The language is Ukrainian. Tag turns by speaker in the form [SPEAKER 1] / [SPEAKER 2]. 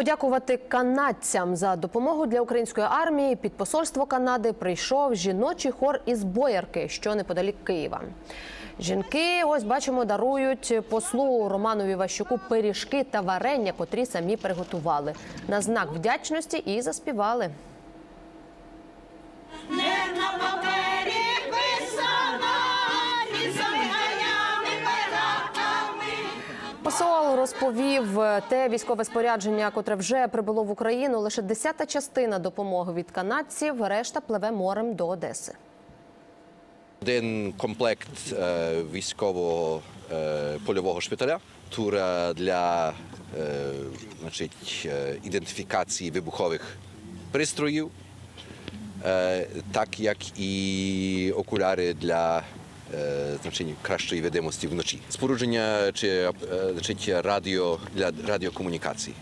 [SPEAKER 1] Подякувати канадцям за допомогу для української армії. Під посольство Канади прийшов жіночий хор із Боярки, що неподалік Києва. Жінки, ось бачимо, дарують послу Романові Ващуку пиріжки та варення, котрі самі приготували на знак вдячності і заспівали. Посол розповів те військове спорядження, котре вже прибуло в Україну. Лише десята частина допомоги від канадців, решта пливе морем до Одеси.
[SPEAKER 2] Один комплект е, військового е, польового шпиталя, тура для е, значить, е, ідентифікації вибухових пристроїв, е, так як і окуляри для е, значить, кращої видимості вночі. Спорудження чи е, значить, радіо для радіокомунікацій.